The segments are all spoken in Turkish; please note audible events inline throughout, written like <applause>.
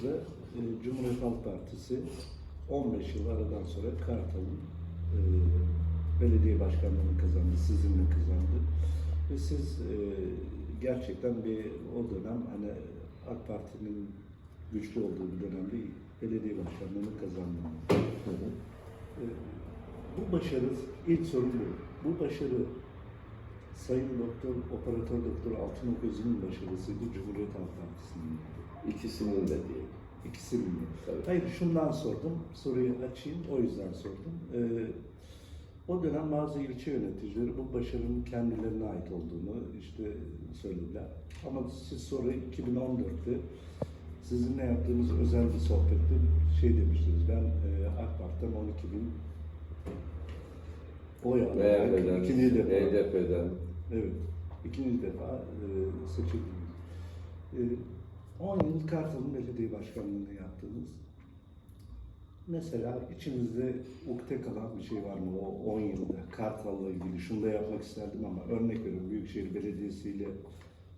baktığımızda e, Cumhuriyet Halk Partisi 15 yıl aradan sonra Kartal'ın e, belediye başkanlığını kazandı, sizinle kazandı. Ve siz e, gerçekten bir o dönem hani AK Parti'nin güçlü olduğu bir dönemde belediye başkanlığını kazandınız. E, bu başarı, ilk sorun bu. Bu başarı Sayın Doktor, Operatör Doktor Altınok Öz'ün başarısıydı, Cumhuriyet Halk Partisi'nin. İkisinin de değil. İkisinin de. Tabii. Hayır şundan sordum, soruyu açayım, o yüzden sordum. Ee, o dönem bazı ilçe yöneticileri bu başarının kendilerine ait olduğunu işte söylediler. Ama siz sonra 2014'te sizinle yaptığımız özel bir sohbette şey demiştiniz, ben e, AK Parti'den 12 bin oy. MHP'den, İkinci defa. HDP'den. Evet. İkinci defa e, seçildiniz. E, 10 yıl Kartal'ın belediye başkanlığını yaptınız. Mesela içinizde ukde kalan bir şey var mı o 10 yılda Kartal'la ilgili? Şunu da yapmak isterdim ama örnek veriyorum Büyükşehir Belediyesi ile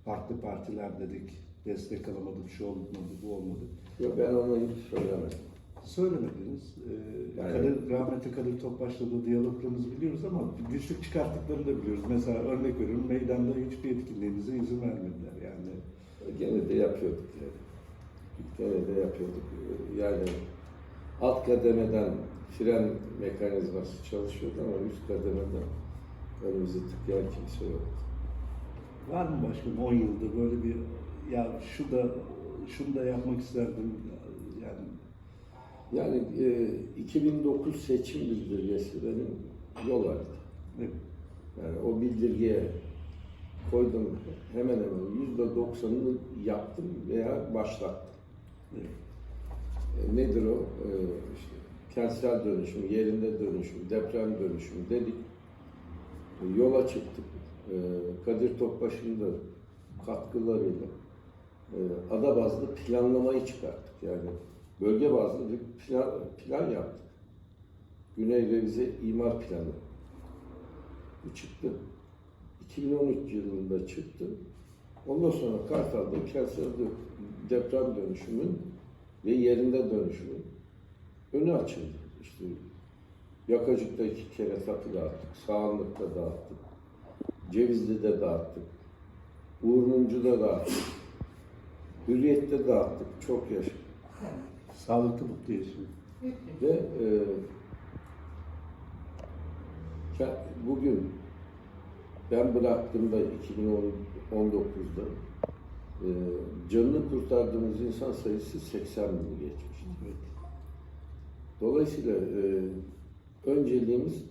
farklı partiler dedik, destek alamadık, şu olmadı, bu olmadı. Yok ben onu hiç söylemedim. Söylemediniz. Ee, Yani- Kadir, rahmetli Kadir Topbaş'la da diyaloglarınızı biliyoruz ama güçlük çıkarttıklarını da biliyoruz. Mesela örnek veriyorum meydanda hiçbir etkinliğinize izin vermediler yani. Gene de yapıyorduk yani. Gene de yapıyorduk. Yani alt kademeden fren mekanizması çalışıyordu ama üst kademeden önümüzü tıklayan kimse yoktu. Var mı başkanım 10 yılda böyle bir ya şu da şunu da yapmak isterdim yani Yani e, 2009 seçim bildirgesi benim yol haritası. evet. Yani o bildirgeye koydum hemen hemen yüzde doksanını yaptım veya başlattım. evet. E, nedir o? E, işte kentsel dönüşüm, yerinde dönüşüm, deprem dönüşümü dedik. E, yola çıktık. E, Kadir Topbaş'ın da katkılarıyla e, ada bazlı planlamayı çıkarttık. Yani bölge bazlı bir plan, plan yaptık. Güney Revize imar planı. Bu çıktı. 2013 yılında çıktı. Ondan sonra Kartal'da kentsel deprem dönüşümün ve yerinde dönüşümün önü açıldı. İşte Yakacık'ta iki kere takı dağıttık, Sağanlık'ta dağıttık, Cevizli'de dağıttık, Uğur Mumcu'da dağıttık, Hürriyet'te dağıttık, çok yaşa. Sağlıklı mutlu yaşam. Ve e, bugün ben bıraktığımda 2019'da e, canını kurtardığımız insan sayısı 80 bini geçmişti. Evet. Dolayısıyla e, önceliğimiz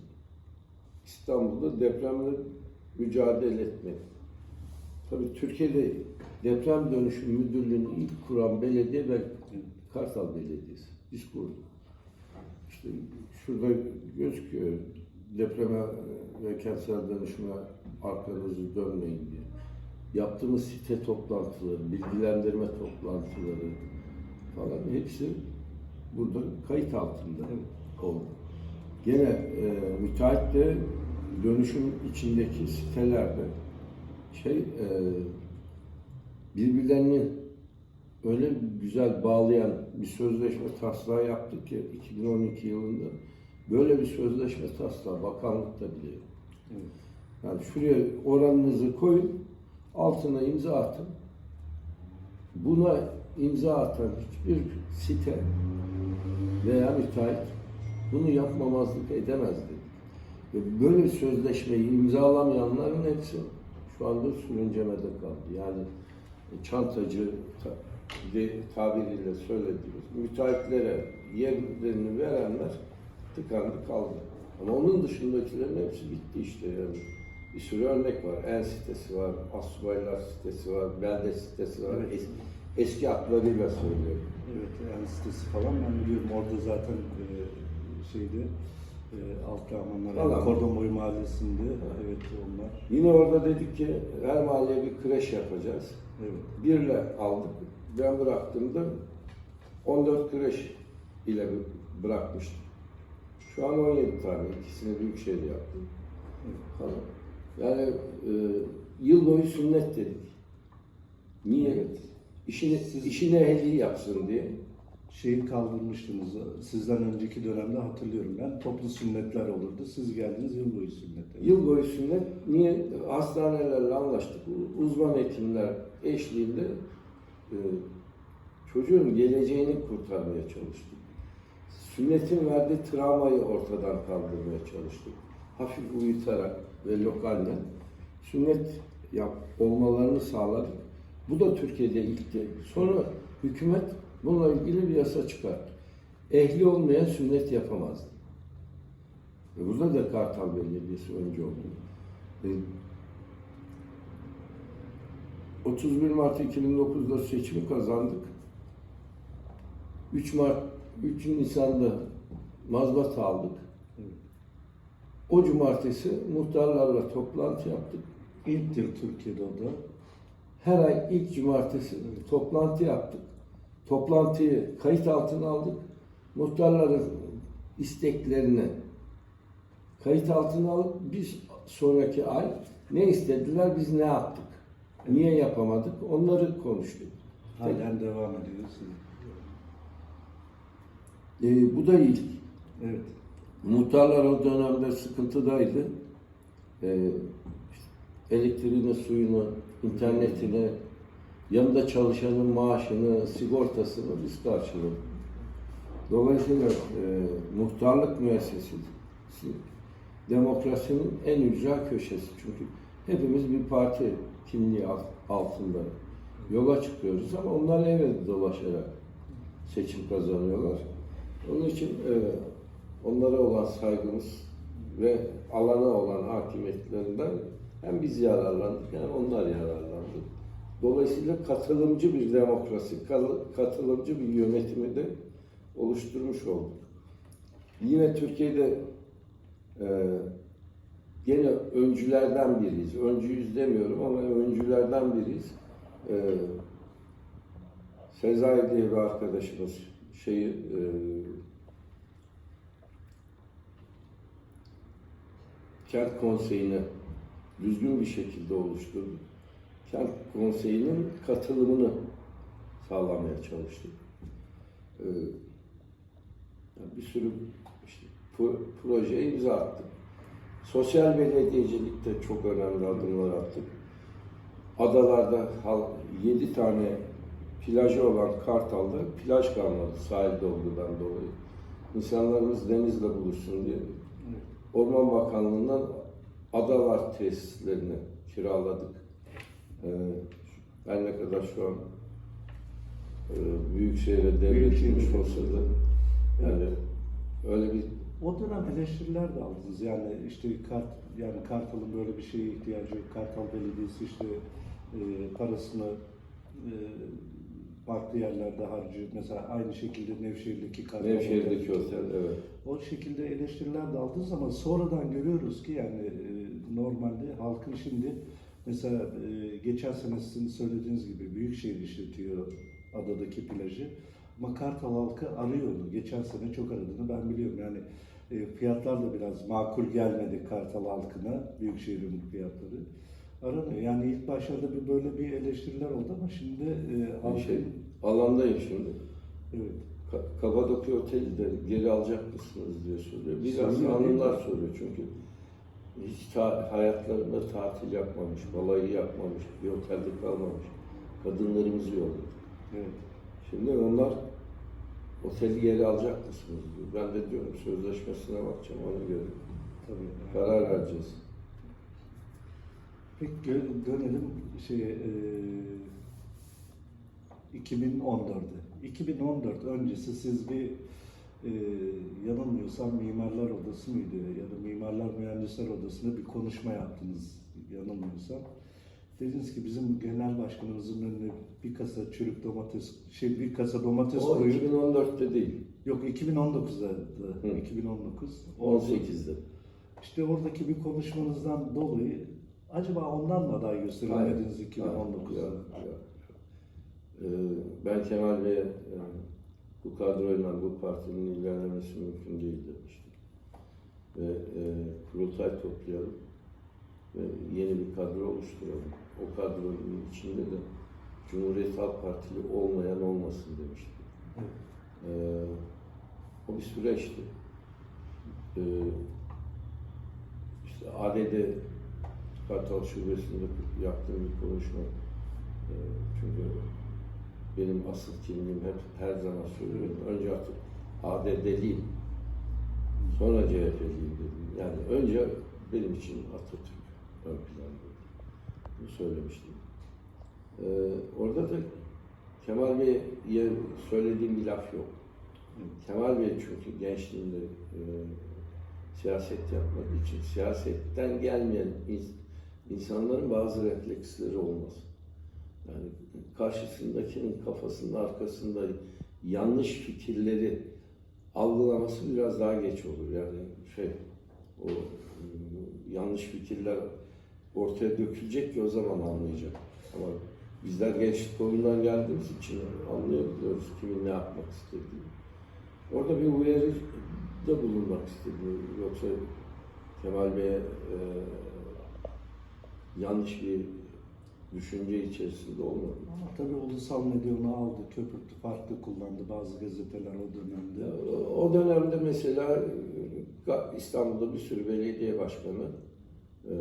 İstanbul'da depremle mücadele etmek. Tabii Türkiye'de deprem dönüşüm müdürlüğünü ilk kuran belediye ve Kartal Belediyesi. Biz kurduk. İşte şurada gözüküyor depreme ve kentsel dönüşüme arkanızı dönmeyin diye. Yaptığımız site toplantıları, bilgilendirme toplantıları falan hepsi burada kayıt altında oldu. Gene e, müteahhit de dönüşüm içindeki sitelerde şey e, birbirlerini öyle güzel bağlayan bir sözleşme taslağı yaptık ki 2012 yılında böyle bir sözleşme taslağı bakanlıkta bile. Evet. Yani şuraya oranınızı koyun, altına imza atın. Buna imza atan hiçbir site veya müteahhit bunu yapmamazlık edemez dedik. Ve böyle sözleşmeyi imzalamayanların hepsi şu anda sürüncemede kaldı. Yani çantacı tabiriyle söylediğimiz müteahhitlere yerlerini verenler tıkandı kaldı. Ama onun dışındakilerin hepsi bitti işte yani. Bir sürü örnek var. En sitesi var, Asubaylar sitesi var, Belde sitesi var. Evet. Es- eski adlarıyla söylüyorum. Evet, yani sitesi falan ben biliyorum orada zaten e, şeyde e, Alt Rahmanlar. Kordon Boyu Mahallesi'nde evet onlar. Yine orada dedik ki her mahalleye bir kreş yapacağız. Evet. Birle aldık. Ben bıraktığımda 14 kreş ile bı- bırakmıştım. Şu an 17 tane. ikisini Büyükşehir yaptım. Falan. Yani e, yıl boyu sünnet dedik. Niye? Evet. işini, Siz- işini ehli yapsın diye. Şeyi kaldırmıştınız. Sizden önceki dönemde hatırlıyorum ben. Toplu sünnetler olurdu. Siz geldiniz yıl boyu sünnetler. Yıl boyu sünnet, niye hastanelerle anlaştık, uzman hekimler eşliğinde e, çocuğun geleceğini kurtarmaya çalıştık. Sünnetin verdiği travmayı ortadan kaldırmaya çalıştık. Hafif uyutarak ve lokalden sünnet yap, olmalarını sağladık. Bu da Türkiye'de ilkti. Sonra hükümet bununla ilgili bir yasa çıkarttı. Ehli olmayan sünnet yapamazdı. Ve burada da Kartal Belediyesi önce oldu. E, 31 Mart 2009'da seçimi kazandık. 3 Mart 3 Nisan'da mazbat aldık. O cumartesi muhtarlarla toplantı yaptık. İlktir Türkiye'de o da. Her ay ilk cumartesi toplantı yaptık. Toplantıyı kayıt altına aldık. Muhtarların isteklerini kayıt altına alıp bir sonraki ay ne istediler biz ne yaptık? Niye yapamadık? Onları konuştuk. Halen devam ediyor. Siz- Ee, bu da ilk. Evet. Muhtarlar o dönemde sıkıntıdaydı. Ee, işte elektriğini, suyunu, internetini, yanında çalışanın maaşını, sigortasını biz karşıladık. Dolayısıyla e, muhtarlık müessesesi demokrasinin en ücra köşesi. Çünkü hepimiz bir parti kimliği alt- altında yola çıkıyoruz ama onlar evet dolaşarak seçim kazanıyorlar. Onun için e, onlara olan saygımız ve alana olan hakimiyetlerinden hem biz yararlandık hem onlar yararlandı. Dolayısıyla katılımcı bir demokrasi, katılımcı bir yönetimi de oluşturmuş olduk. Yine Türkiye'de e, gene öncülerden biriyiz. Öncüyüz demiyorum ama öncülerden biriyiz. E, Sezai diye bir arkadaşımız şeyi e, kent konseyini düzgün bir şekilde oluşturduk. Kent konseyinin katılımını sağlamaya çalıştık. Ee, bir sürü işte, pro- projeye imza attık. Sosyal belediyecilikte çok önemli adımlar attık. Adalarda 7 tane plajı olan Kartal'da plaj kalmadı sahilde olduğundan dolayı. İnsanlarımız denizle buluşsun diye. Orman Bakanlığı'ndan adalar tesislerini kiraladık. Ee, her ne kadar şu an e, Büyükşehir'e devredilmiş Büyükşehir'e olsa da yani öyle bir O dönem eleştiriler de aldınız. Yani işte kart yani Kartal'ın böyle bir şeye ihtiyacı yok. Kartal Belediyesi işte e, parasını e, farklı yerlerde harcıyor. Mesela aynı şekilde Nevşehir'deki Kartal Nevşehir'deki Otel. evet. O şekilde eleştiriler de aldınız ama sonradan görüyoruz ki yani e, normalde halkın şimdi mesela e, geçen sene sizin söylediğiniz gibi Büyükşehir işletiyor adadaki plajı. Ama Kartal halkı arıyor onu. Geçen sene çok aradığını ben biliyorum. Yani e, fiyatlar da biraz makul gelmedi Kartal halkına. Büyükşehir'in fiyatları. Aranıyor. Yani ilk başlarda bir böyle bir eleştiriler oldu ama şimdi e, halkın... şey, alandayım şimdi. Evet. Ka- Kapadokya Oteli de geri alacak mısınız diye soruyor. Biraz mi? hanımlar soruyor çünkü hiç ta- hayatlarında tatil yapmamış, balayı yapmamış, bir otelde kalmamış. Kadınlarımızı yolladık. Evet. Şimdi onlar oteli geri alacak mısınız diyor. Ben de diyorum sözleşmesine bakacağım ona göre. Tabii. Karar vereceğiz. Peki dönelim şeye e, 2014'e. 2014 öncesi siz bir e, yanılmıyorsam Mimarlar Odası mıydı ya da Mimarlar Mühendisler Odası'nda bir konuşma yaptınız yanılmıyorsam. Dediniz ki bizim genel başkanımızın önüne bir kasa çürük domates, şey bir kasa domates O koyup 2014'te değil, yok 2019'da Hı. 2019 18'de. işte oradaki bir konuşmanızdan dolayı acaba ondan mı aday gösterilmediniz Hayır, 2019'da? yok, yok. Ee, ben Kemal Bey'e e, bu kadroyla bu partinin ilerlemesi mümkün değil demiştim. Ve e, kurultay toplayalım ve yeni bir kadro oluşturalım. O kadronun içinde de Cumhuriyet Halk Partili olmayan olmasın demişti. Evet. Ee, o bir süreçti. Ee, işte ADD Kartal Şubesi'nde yaptığım bir konuşma. Ee, çünkü benim asıl kimliğim hep her zaman söylüyorum. Önce artık ADD'liyim. Sonra CHP'liyim dedim. Yani önce benim için Atatürk ön planda. Bunu söylemiştim. Ee, orada da Kemal Bey'e söylediğim bir laf yok. Kemal Bey çünkü gençliğinde e, siyaset yapmak için siyasetten gelmeyen insanların bazı refleksleri olmaz. Yani karşısındakinin kafasının arkasında yanlış fikirleri algılaması biraz daha geç olur. Yani şey o e, yanlış fikirler ortaya dökülecek ki o zaman anlayacak. Ama bizler gençlik oyundan geldiğimiz için anlayabiliyoruz kimin ne yapmak istediğini. Orada bir uyarıda bulunmak istedim. Yoksa Kemal Bey'e e, yanlış bir düşünce içerisinde olmadım. Ama tabii ulusal medya onu aldı, köpürttü, farklı kullandı bazı gazeteler o dönemde. O dönemde mesela e, İstanbul'da bir sürü belediye başkanı e,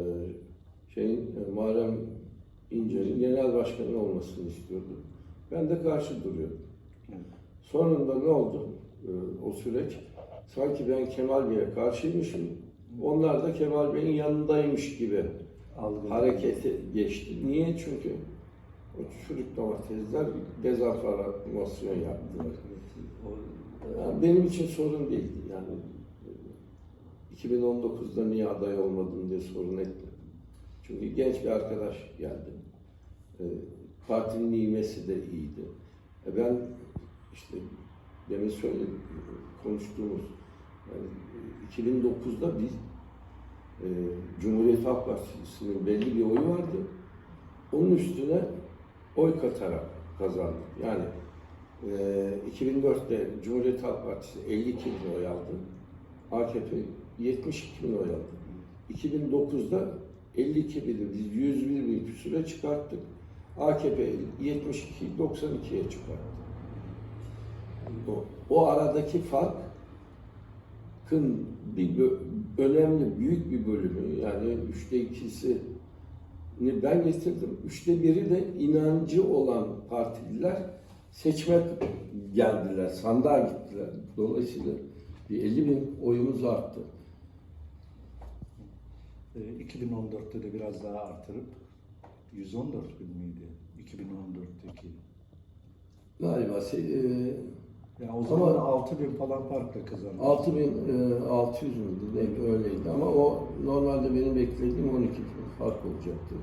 şeyin e, Muharrem İnce'nin genel başkanı olmasını istiyordu. Ben de karşı duruyordum. Evet. Sonunda ne oldu o süreç? Sanki ben Kemal Bey'e karşıymışım, onlar da Kemal Bey'in yanındaymış gibi Algı. harekete geçti. Niye? Çünkü o çürük domatesler dezenformasyon yaptılar. Yani benim için sorun değildi. Yani e, 2019'da niye aday olmadım diye sorun etmedim. Çünkü genç bir arkadaş geldi. E, Partinin ivmesi de iyiydi. E, Ben işte demin söyledim, konuştuğumuz yani e, 2009'da biz e, Cumhuriyet Halk Partisi'nin belli bir oyu vardı. Onun üstüne oy katarak kazandık. Yani ee, 2004'te Cumhuriyet Halk Partisi 52 bin oy aldı. AKP 72 bin oy aldı. 2009'da 52 bini biz 101 bin küsüre çıkarttık. AKP 72 92'ye çıkarttı. O, o aradaki farkın bir önemli büyük bir bölümü yani üçte ikisi ben getirdim. Üçte biri de inancı olan partililer seçme geldiler, sandığa gittiler. Dolayısıyla bir 50 bin oyumuz arttı. e, 2014'te de biraz daha artırıp 114 bin miydi? 2014'teki. Galiba e, Yani o zaman Ama- 6 bin falan farkla kazandı. 6600 müydü? Ne öyleydi ama o normalde benim beklediğim 12 bin fark olacaktı.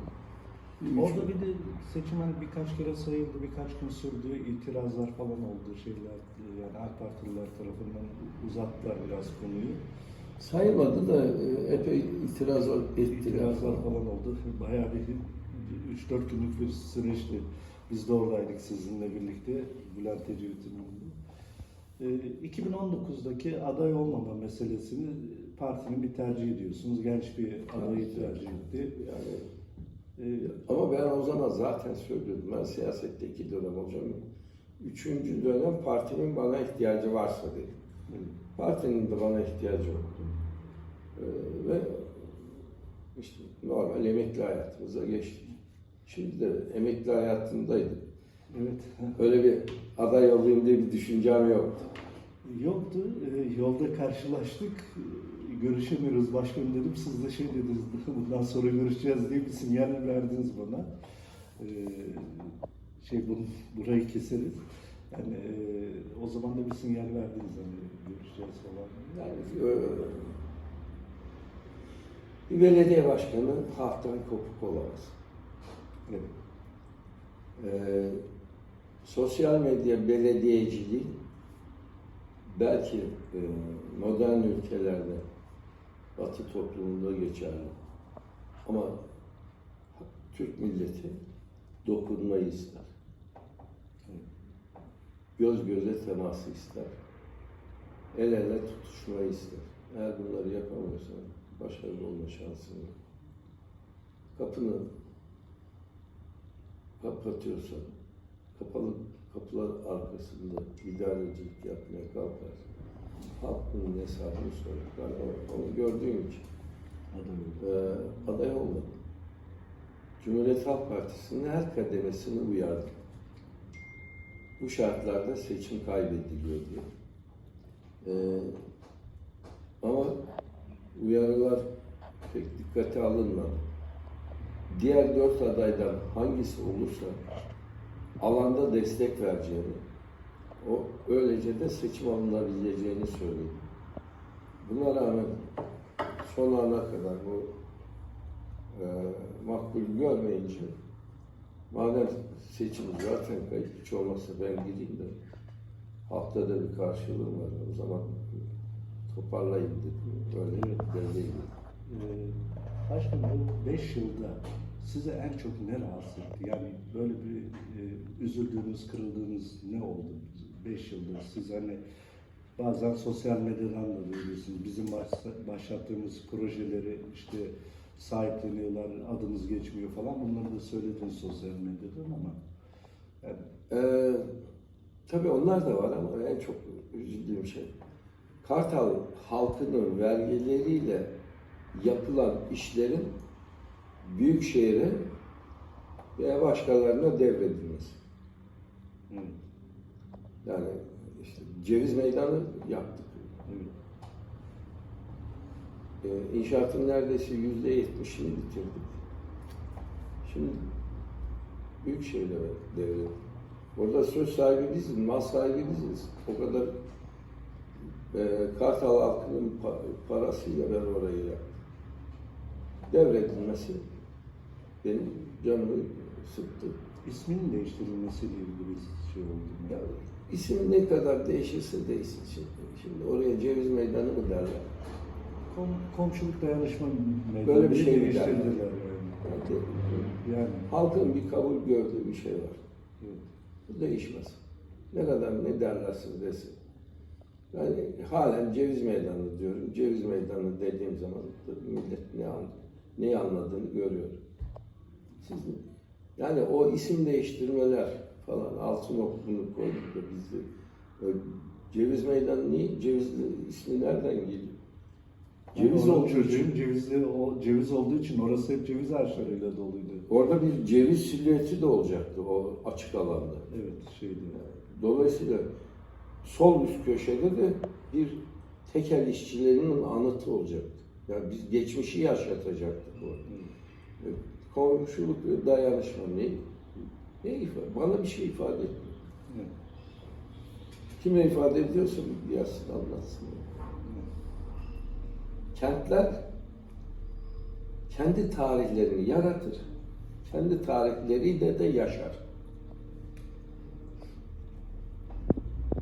Orada bir de seçmen birkaç kere sayıldı, birkaç gün sürdü, itirazlar falan oldu şeyler. Yani AK Partililer tarafından uzattılar biraz konuyu. Sayılmadı da e, epey itiraz ettiler. İtirazlar falan oldu. Bayağı bir 3-4 günlük bir süreçti. Biz de oradaydık sizinle birlikte. Bülent Ecevit'in 2019'daki aday olmama meselesini partinin bir tercih ediyorsunuz. Genç bir adayı tercih etti. Yani Ee, Ama ben o zaman zaten söylüyordum. Ben siyasette iki dönem hocam. Üçüncü dönem partinin bana ihtiyacı varsa dedim. Partinin de bana ihtiyacı yoktu. Ee, ve işte normal emekli hayatımıza geçtik. Şimdi de emekli hayatındaydım. Evet. Öyle bir aday olayım diye bir düşüncem yoktu. Yoktu. Ee, yolda karşılaştık. Ee, Görüşemiyoruz başkanım dedim. Siz de şey dediniz. <laughs> Bundan sonra görüşeceğiz diye bir sinyal verdiniz bana. Ee, şey bunu, burayı keseriz. Yani e, o zaman da bir sinyal verdiniz hani görüşeceğiz falan. Yani e, bir belediye başkanı halktan kopuk olamaz. Evet. Ee, sosyal medya belediyeciliği belki e, modern ülkelerde Batı toplumunda geçerli. Ama Türk milleti dokunmayı ister. Göz göze teması ister. El ele tutuşmayı ister. Eğer bunları yapamıyorsan başarılı olma şansın yok. Kapını kapatıyorsan kapalı kapılar arkasında idarecilik yapmaya kalkarsın. Halk bunun hesabını sorar. Ben o- onu gördüğüm için Aday e, aday olmadım. Cumhuriyet Halk Partisi'nin her kademesini uyardım. Bu şartlarda seçim kaybediliyor diye. E, ama uyarılar pek dikkate alınmadı. Diğer dört adaydan hangisi olursa alanda destek vereceğini, o öylece de seçim alınabileceğini söyledi. Buna rağmen son ana kadar bu e, makbul görmeyince madem seçim zaten kayıp hiç olmazsa ben gideyim de haftada bir karşılığım var o zaman toparlayayım dedim. Böyle Evet. beldeyim. Ee, Başkanım bu 5 yılda size en çok ne rahatsız etti? Yani böyle bir e, üzüldüğünüz, kırıldığınız ne oldu 5 yıldır? Siz hani bazen sosyal medyadan da duyuyorsunuz. Bizim baş- başlattığımız projeleri işte sahipleniyorlar, adımız geçmiyor falan. Bunları da söylediniz sosyal medyadan ama yani Ee, tabii onlar da var ama en çok üzüldüğüm şey Kartal halkının vergileriyle yapılan işlerin büyük şehre veya başkalarına devredilmesi. evet, Yani işte ceviz meydanı yaptık. evet. Ee, inşaatın neredeyse yüzde yetmişini bitirdik. Şimdi büyük şeylere devredildi. Orada söz sahibi biziz, mal sahibi biziz. O kadar e, Kartal halkının pa- parasıyla ben orayı yaptım. Devredilmesi benim canımı sıktı. İsminin değiştirilmesiyle ilgili bir şey oldu? Ya, isim ne kadar değişirse değişsin. Şimdi, şimdi oraya ceviz meydanı mı derler? Kom, komşuluk dayanışma meydanı Böyle bir şey değiştirdiler yani. Yani, Yani halkın bir kabul gördüğü bir şey var. evet. Bu değişmez. Ne kadar ne derlerse desin. Yani halen ceviz meydanı diyorum. Ceviz meydanı dediğim zaman millet ne an, neyi anladığını görüyor. Yani o isim değiştirmeler falan altın okunu koyduk da biz de e, ceviz meydanı niye? Ceviz ismi nereden geliyor? Ceviz Ama onun olduğu için. cevizli o ceviz olduğu için orası hep ceviz ağaçlarıyla doluydu. Orada bir ceviz silüeti de olacaktı o açık alanda. Evet şeydi. Dolayısıyla sol üst köşede de bir tekel işçilerinin anıtı olacaktı. Yani biz geçmişi yaşatacaktık bu. Evet. Komşuluk ve dayanışma ne? Ne ifade? Bana bir şey ifade etmiyor. Evet. Kime ifade ediyorsa bir yazsın anlatsın. Kentler kendi tarihlerini yaratır. Kendi tarihleriyle de yaşar.